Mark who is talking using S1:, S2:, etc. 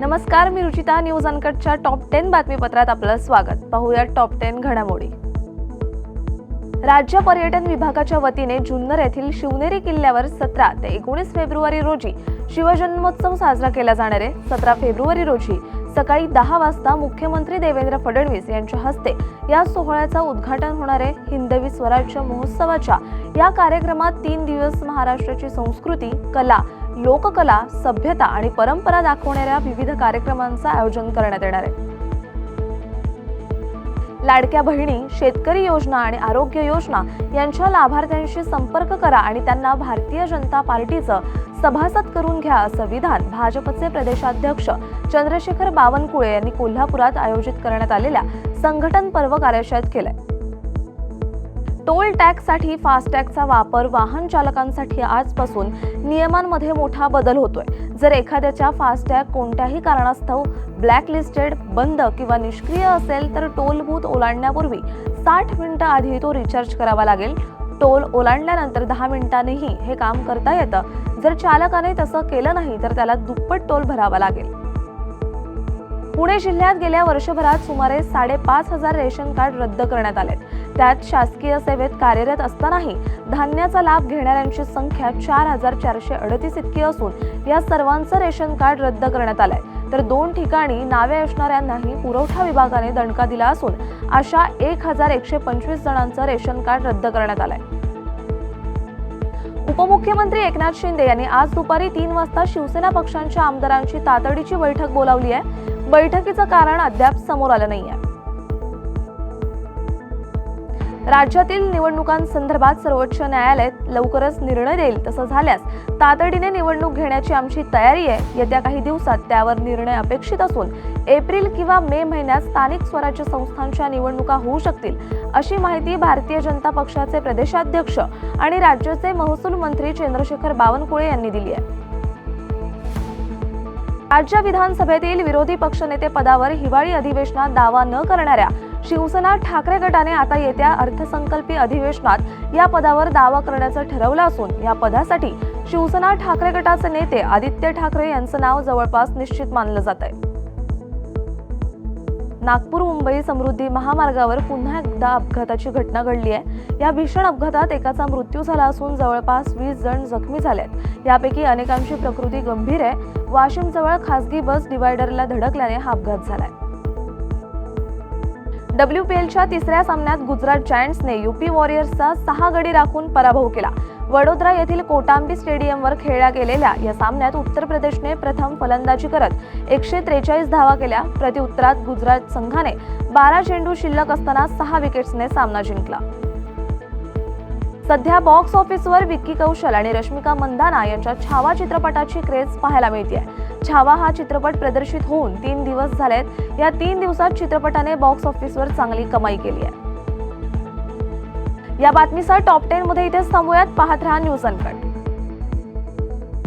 S1: नमस्कार मी रुचिता. न्यूज अनकटच्या टॉप टेन बातमीपत्रात आपलं स्वागत. पाहूया टॉप टेन घडामोडी. राज्य पर्यटन विभागाच्या वतीने जुन्नर येथील शिवनेरी किल्ल्यावर सतरा ते एकोणीस फेब्रुवारी रोजी शिवजन्मोत्सव साजरा केला जाणार आहे. सतरा फेब्रुवारी रोजी सकाळी दहा वाजता मुख्यमंत्री देवेंद्र फडणवीस यांच्या हस्ते या सोहळ्याचं उद्घाटन होणार आहे हिंदवी स्वराज्य महोत्सवाच्या. या कार्यक्रमात तीन दिवस महाराष्ट्राची संस्कृती कला लोककला सभ्यता आणि परंपरा दाखवणाऱ्या विविध कार्यक्रमांचं आयोजन करण्यात येणार आहे. लाडक्या बहिणी शेतकरी योजना आणि आरोग्य योजना यांच्या लाभार्थ्यांशी संपर्क करा आणि त्यांना भारतीय जनता पार्टीचं सभासद करून घ्या असं विधान भाजपचे प्रदेशाध्यक्ष चंद्रशेखर बावनकुळे यांनी कोल्हापुरात आयोजित करण्यात आलेल्या संघटन पर्व कार्यशाळेत केलंय. टोल टॅक्ससाठी फास्टॅगचा वापर वाहन चालकांसाठी आजपासून नियमांमध्ये मोठा बदल होतोय. जर एखाद्याच्या फास्टॅग कोणत्याही कारणास्तव ब्लॅकलिस्टेड बंद किंवा निष्क्रिय असेल तर टोल बूथ ओलांडण्यापूर्वी साठ मिनिटं आधी तो रिचार्ज करावा लागेल. टोल ओलांडल्यानंतर दहा मिनिटांनीही हे काम करता येतं. जर चालकाने तसं केलं नाही तर त्याला दुप्पट टोल भरावा लागेल. पुणे जिल्ह्यात गेल्या वर्षभरात सुमारे साडेपाच हजार रेशन कार्ड रद्द करण्यात आले त्यात शासकीय सेवेत कार्यरत असतानाही धान्याचा लाभ घेणाऱ्यांची संख्या चार हजार चारशे अडतीस इतकी असून या सर्वांचं रेशन कार्ड रद्द करण्यात आलंय. तर दोन ठिकाणी नावे असणाऱ्यांनाही पुरवठा विभागाने दणका दिला असून अशा एक हजार एकशे पंचवीस जणांचं रेशन कार्ड रद्द करण्यात आलंय. उपमुख्यमंत्री एकनाथ शिंदे यांनी आज दुपारी तीन वाजता शिवसेना पक्षांच्या आमदारांची तातडीची बैठक बोलावली आहे. बैठकीचं कारण अद्याप समोर आलं नाही आहे राज्यातील निवडणुकांसंदर्भात सर्वोच्च न्यायालय लवकरच निर्णय देईल तसं झाल्यास तातडीने निवडणूक घेण्याची आमची तयारी आहे. येत्या काही दिवसात त्यावर निर्णय अपेक्षित असून एप्रिल किंवा मे महिन्यात स्थानिक स्वराज्य संस्थांच्या निवडणुका होऊ शकतील अशी माहिती भारतीय जनता पक्षाचे प्रदेशाध्यक्ष आणि राज्याचे महसूल मंत्री चंद्रशेखर बावनकुळे यांनी दिली आहे. राज्य विधानसभेतील विरोधी पक्षनेते पदावर हिवाळी अधिवेशनात दावा न करणाऱ्या शिवसेना ठाकरे गटाने आता येत्या अर्थसंकल्पीय अधिवेशनात या पदावर दावा करण्याचं ठरवलं असून या पदासाठी शिवसेना ठाकरे गटाचे नेते आदित्य ठाकरे यांचं नाव जवळपास निश्चित मानलं जात आहे. नागपूर मुंबई समृद्धी महामार्गावर पुन्हा एकदा अपघाताची घटना घडली आहे. या भीषण अपघातात एकाचा मृत्यू झाला असून जवळपास वीस जण जखमी झालेत. यापैकी अनेकांची प्रकृती गंभीर आहे. वाशिम जवळ खासगी बस डिवायडरला धडकल्याने हा अपघात झालाय. डब्ल्यू पी एलच्या तिसऱ्या सामन्यात गुजरात जायंट्सने युपी वॉरियर्सचा सहा गडी राखून पराभव केला. वडोदरा येथील कोटांबी स्टेडियमवर खेळल्या गेलेल्या या सामन्यात उत्तर प्रदेशने प्रथम फलंदाजी करत एकशे त्रेचाळीस धावा केल्या. प्रत्युत्तरात गुजरात संघाने बारा चेंडू शिल्लक असताना सहा विकेट्सने सामना जिंकला. सध्या बॉक्स ऑफिसवर विक्की कौशल आणि रश्मिका मंदाना यांच्या छावा चित्रपटाची क्रेज पाहायला मिळते छावा हा चित्रपट प्रदर्शित होऊन तीन दिवस झालेत. या तीन दिवसात चित्रपटाने बॉक्स ऑफिसवर चांगली कमाई केली आहे. या बातमीसह टॉप टेन मध्ये इथेच थांबूयात. पाहत राहा न्यूज अनकट